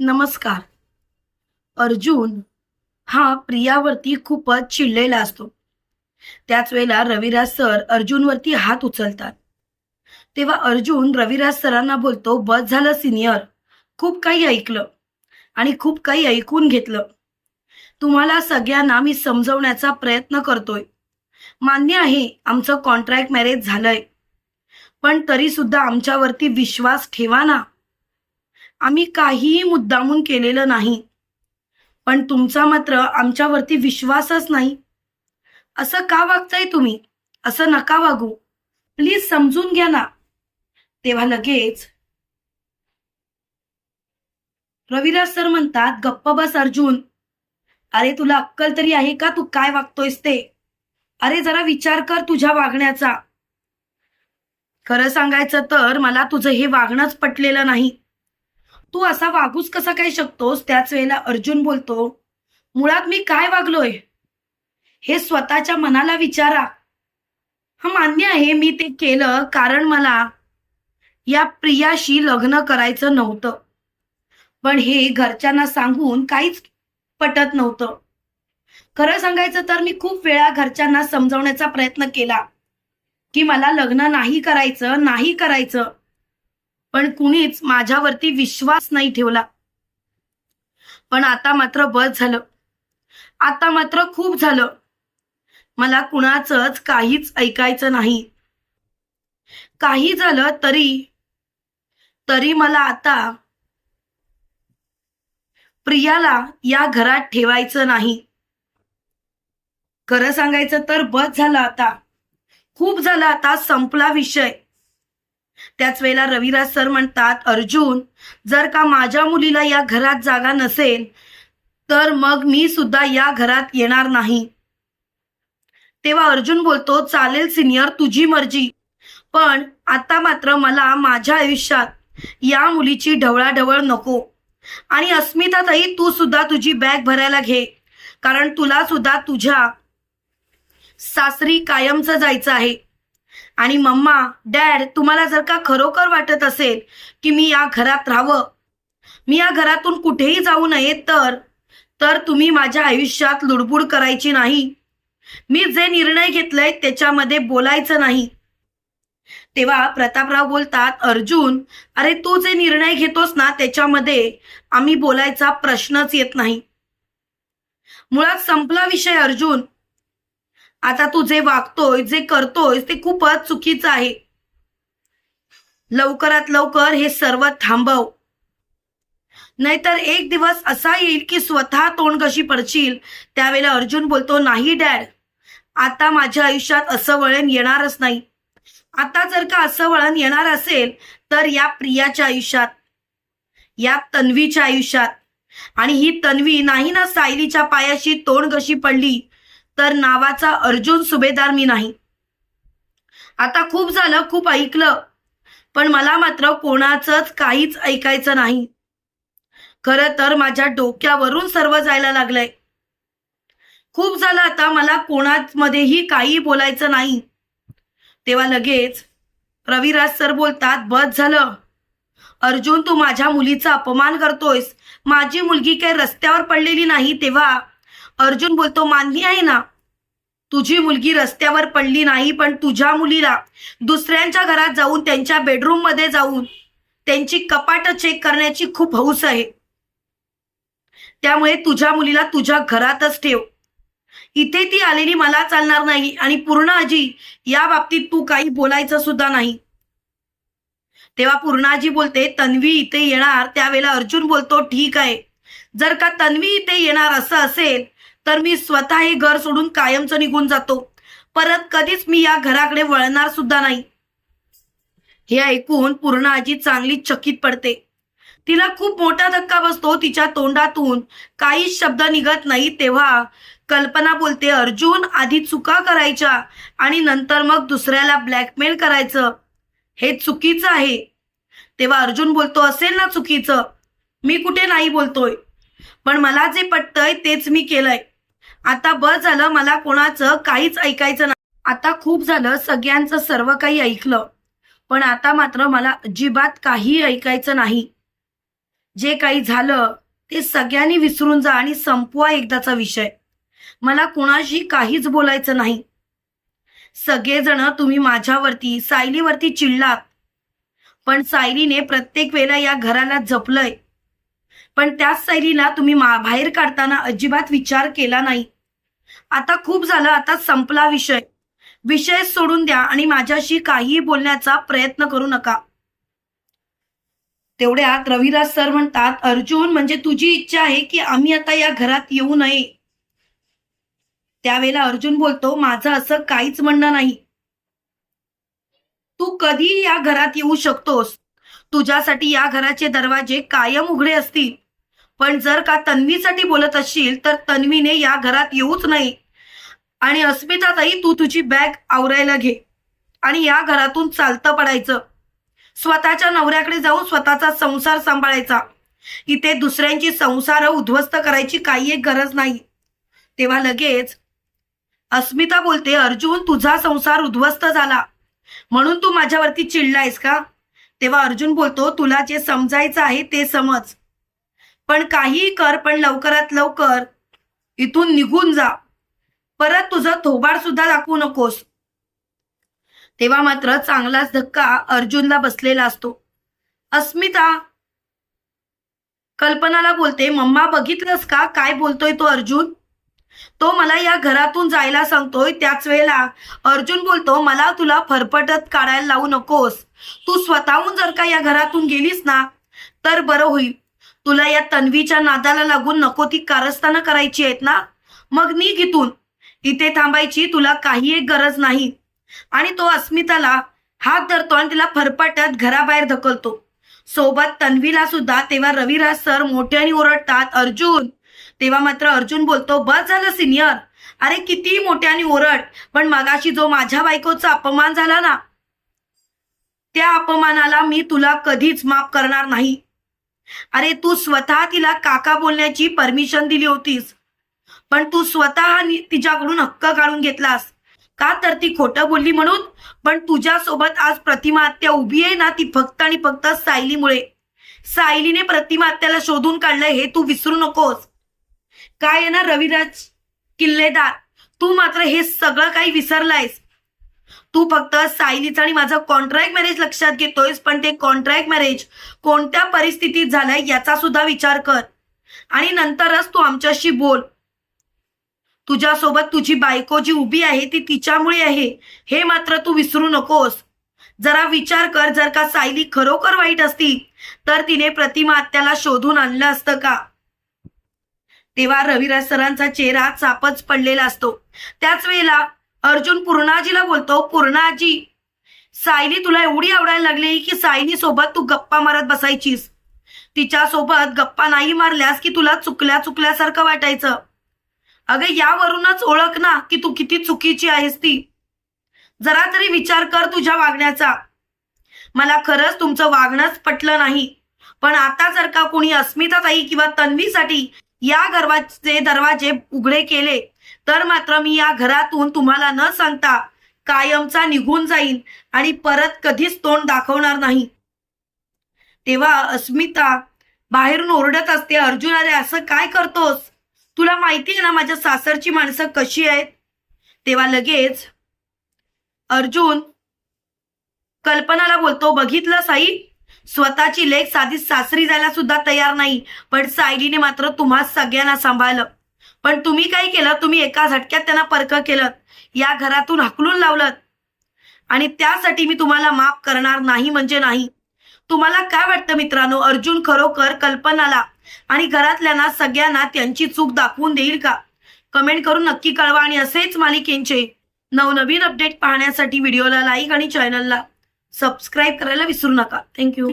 नमस्कार. अर्जुन हा प्रियावरती खूपच चिडलेला असतो. त्याच वेळेला रविराज सर अर्जुनवरती हात उचलतात. तेव्हा अर्जुन रविराज सरांना बोलतो बस झालं सिनियर. खूप काही ऐकलं आणि खूप काही ऐकून घेतलं. तुम्हाला सगळ्यांना मी समजवण्याचा प्रयत्न करतोय. मान्य आहे आमचं कॉन्ट्रॅक्ट मॅरेज झालंय. पण तरी सुद्धा आमच्यावरती विश्वास ठेवा ना. आम्ही काहीही मुद्दामून केलेलं नाही. पण तुमचा मात्र आमच्यावरती विश्वासच नाही. असं का वागताय तुम्ही? असं नका वागू. प्लीज समजून घ्या ना. तेव्हा लगेच रविराज सर म्हणतात गप्प बस अर्जुन. अरे तुला अक्कल तरी आहे का? तू काय वागतोयस ते? अरे जरा विचार कर तुझ्या वागण्याचा. खरं सांगायचं तर मला तुझं हे वागणंच पटलेलं नाही. तू असा वागूच कसा काय शकतोस? त्याच वेळेला अर्जुन बोलतो मुळात मी काय वागलोय? हे स्वतःच्या मनाला विचारा. हा मान्य आहे मी ते केलं कारण मला या प्रियाशी लग्न करायचं नव्हतं. पण हे घरच्यांना सांगून काहीच पटत नव्हतं. खरं सांगायचं तर मी खूप वेळा घरच्यांना समजवण्याचा प्रयत्न केला की मला लग्न नाही करायचं नाही करायचं. पण कुणीच माझ्यावरती विश्वास नाही ठेवला. पण आता मात्र बस झालं. आता मात्र खूप झालं. मला कुणाचंच काहीच ऐकायचं नाही. काही झालं तरी तरी मला आता प्रियाला या घरात ठेवायचं नाही. खरं सांगायचं तर बस झालं आता. खूप झालं आता संपला विषय. त्याच वेळेला रविराज सर म्हणतात अर्जुन जर का माझ्या मुलीला या घरात जागा नसेल तर मग मी सुद्धा या घरात येणार नाही. तेव्हा अर्जुन बोलतो चालेल सिनियर तुझी मर्जी. पण आता मात्र मला माझ्या आयुष्यात या मुलीची ढवळाढवळ नको. आणि अस्मितातही तू सुद्धा तुझी बॅग भरायला घे. कारण तुला सुद्धा तुझ्या सासरी कायमचं जायचं आहे. आणि मम्मा डॅड तुम्हाला जर का खरोखर वाटत असेल की मी या घरात राहावं मी या घरातून कुठेही जाऊ नये तर तर तुम्ही माझ्या आयुष्यात लुडबुड करायची नाही. मी जे निर्णय घेतलाय त्याच्यामध्ये बोलायचं नाही. तेव्हा प्रतापराव बोलतात अर्जुन अरे तू जे निर्णय घेतोस ना त्याच्यामध्ये आम्ही बोलायचा प्रश्नच येत नाही. मुळात संपला विषय अर्जुन. आता तू जे वागतोय जे करतोय ते खूपच चुकीचं आहे. लवकरात लवकर हे सर्व थांबव. नाहीतर एक दिवस असा येईल की स्वतः तोंड कशी पडशील त्यावेळेला अर्जुन बोलतो नाही डॅड. आता माझ्या आयुष्यात असं वळण येणारच नाही. आता जर का असं वळण येणार असेल तर या प्रियाच्या आयुष्यात या तन्वीच्या आयुष्यात. आणि ही तन्वी नाही ना सायलीच्या पायाशी तोंड कशी पडली तर नावाचा अर्जुन सुभेदार मी नाही. आता खूप झालं खूप ऐकलं पण मला मात्र कोणाचंच काहीच ऐकायचं नाही. खरं तर माझ्या डोक्यावरून सर्व जायला लागलंय. खूप झालं आता मला कोणामध्येही काही बोलायचं नाही. तेव्हा लगेच रविराज सर बोलतात बस झालं. अर्जुन तू माझ्या मुलीचा अपमान करतोयस. माझी मुलगी काही रस्त्यावर पडलेली नाही तेव्हा अर्जुन बोलतो मान्य आहे ना? तुझी मुलगी रस्त्यावर पडली नाही पण तुझ्या मुलीला दुसऱ्यांच्या घरात जाऊन त्यांच्या बेडरूममध्ये जाऊन त्यांची कपाट चेक करण्याची खूप हौस आहे. त्यामुळे तुझ्या मुलीला तुझ्या घरातच ठेव. इथे ती आलेली मला चालणार नाही आणि पूर्ण आजी या बाबतीत तू काही बोलायचं सुद्धा नाही. तेव्हा पूर्णाजी बोलते तन्वी इथे येणार. त्यावेळेला अर्जुन बोलतो ठीक आहे. जर का तन्वी इथे येणार असं असेल तर मी स्वतः हे घर सोडून कायमचं निघून जातो. परत कधीच मी या घराकडे वळणार सुद्धा नाही. हे ऐकून पूर्ण आजी चांगली चकित पडते. तिला खूप मोठा धक्का बसतो तिच्या तोंडातून. काहीच शब्द निघत नाही तेव्हा कल्पना बोलते अर्जुन आधी चुका करायच्या आणि नंतर मग दुसऱ्याला ब्लॅकमेल करायचं. हे चुकीचं आहे. तेव्हा अर्जुन बोलतो असेल ना चुकीचं. मी कुठे नाही बोलतोय. पण मला जे पटतंय तेच मी केलंय. आता बस झालं मला कोणाचं काहीच ऐकायचं नाही. आता खूप झालं सगळ्यांचं सर्व काही ऐकलं. पण आता मात्र मला अजिबात काही ऐकायचं नाही. जे काही झालं ते सगळ्यांनी विसरून जा आणि संपवा एकदाचा विषय. मला कुणाशी काहीच बोलायचं नाही. सगळेजण तुम्ही माझ्यावरती सायलीवरती चिडलात. पण सायलीने प्रत्येक वेळेला या घराला जपलंय. पण त्याच सैलीला तुम्ही बाहेर काढताना अजिबात विचार केला नाही. आता खूप झालं आता संपला विषय. विषय सोडून द्या आणि माझ्याशी काहीही बोलण्याचा प्रयत्न करू नका. तेवढ्यात रविराज सर म्हणतात अर्जुन म्हणजे तुझी इच्छा आहे की आम्ही आता या घरात येऊ नये. त्यावेळेला अर्जुन बोलतो माझं असं काहीच म्हणणं नाही. तू कधी या घरात येऊ शकतोस? तुझ्यासाठी या घराचे दरवाजे कायम उघडे असतील. पण जर का तन्वीसाठी बोलत असशील तर तन्वीने या घरात येऊच नाही. आणि अस्मिताताई तू तुझी बॅग आवरायला घे. आणि या घरातून चालतं पडायचं. स्वतःच्या नवऱ्याकडे जाऊन स्वतःचा संसार सांभाळायचा. इथे दुसऱ्यांची संसार उद्ध्वस्त करायची काही एक गरज नाही. तेव्हा लगेच अस्मिता बोलते अर्जुन तुझा संसार उद्ध्वस्त झाला. म्हणून तू माझ्यावरती चिडलायस का? तेव्हा अर्जुन बोलतो तुला जे समजायचं आहे ते समज. पण काहीही कर पण लवकरात लवकर इथून निघून जा. परत तुझं थोबाड सुद्धा दाखवू नकोस. तेव्हा मात्र चांगलाच धक्का अर्जुनला बसलेला असतो. अस्मिता कल्पनाला बोलते मम्मा बघितलंस का काय बोलतोय तो अर्जुन? तो मला या घरातून जायला सांगतोय. त्याच वेळेला अर्जुन बोलतो मला तुला फरफटत काढायला लावू नकोस. तू स्वतःहून जर का या घरातून गेलीस ना तर बरं होईल. तुला या तन्वीच्या नादाला लागून नको ती कारस्थानं करायची आहेत ना? मग मी घेतून इथे थांबायची तुला काही एक गरज नाही. आणि तो अस्मिताला हात धरतो आणि तिला फरफटत घराबाहेर ढकलतो. सोबत तन्वीला सुद्धा तेव्हा रविराज सर मोठ्याने ओरडतात अर्जुन. तेव्हा मात्र अर्जुन बोलतो बस झालं सिनियर. अरे किती मोठ्याने ओरड. पण मगाशी जो माझ्या बायकोचा अपमान झाला ना त्या अपमानाला मी तुला कधीच माफ करणार नाही. अरे तू स्वतः तिला काका बोलण्याची परमिशन दिली होतीस. पण तू स्वतः तिच्याकडून हक्क काढून घेतलास. का तर ती खोटं बोलली म्हणून? पण तुझ्यासोबत आज प्रतिमा हत्या उभी आहे ना ती फक्त आणि फक्त सायलीमुळे. सायलीने प्रतिमा हत्याला शोधून काढलंय हे तू विसरू नकोस. काय आहे ना रविराज किल्लेदार? तू मात्र हे सगळं काही विसरलायस. तू फक्त सायलीचं आणि माझं कॉन्ट्रॅक्ट मॅरेज लक्षात घेतोयस पण ते कॉन्ट्रॅक्ट मॅरेज कोणत्या परिस्थितीत झालंय याचा सुद्धा विचार कर. आणि नंतरच तू आमच्याशी बोल. तुझ्यासोबत तुझी बायको जी उभी आहे ती तिच्यामुळे आहे. हे मात्र तू विसरू नकोस. जरा विचार कर जर का सायली खरोखर वाईट असती तर तिने प्रतिमा आत्याला शोधून आणलं असतं का? तेव्हा रविराज सरांचा चेहरा चापच पडलेला असतो. त्याच वेळेला अर्जुन पूर्णाजीला बोलतो पूर्णाजी सायली तुला एवढी आवडायला लागली की सायली सोबत तू गप्पा मारत बसायचीस. तिच्या सोबत गप्पा नाही मारल्यास की तुला चुकल्या चुकल्यासारखं वाटायचं. अगं यावरूनच ओळख ना की तू किती चुकीची आहेस ती. जरा तरी विचार कर तुझ्या वागण्याचा. मला खरंच तुमचं वागणंच पटलं नाही पण आता जर का कोणी अस्मिताताई किंवा तन्वीसाठी या गर्वाचे दरवाजे उघडे केले तर मात्र मी या घरातून तुम्हाला न सांगता कायमचा निघून जाईन आणि परत कधीच तोंड दाखवणार नाही. तेव्हा अस्मिता बाहेरून ओरडत असते अर्जुन अरे असं काय करतोस? तुला माहिती आहे ना माझ्या सासरची माणसं कशी आहेत? तेव्हा लगेच अर्जुन कल्पनाला बोलतो बघितलं साई स्वतःची लेख साधी सासरी जायला सुद्धा तयार नाही पण सायलीने मात्र तुम्हा सगळ्यांना सांभाळलं. पण तुम्ही काय केलं? तुम्ही एका झटक्यात त्यांना परक केलं. या घरातून हकलून लावलं. आणि त्यासाठी मी तुम्हाला माफ करणार नाही म्हणजे नाही. तुम्हाला काय वाटतं मित्रांनो? अर्जुन खरोखर कल्पनाला आणि घरातल्यांना सगळ्यांना त्यांची चूक दाखवून देईल का? कमेंट करून नक्की कळवा आणि असेच मालिकेंचे नवनवीन अपडेट पाहण्यासाठी व्हिडिओला लाईक आणि चॅनलला सबस्क्राईब करायला विसरू नका. थँक्यू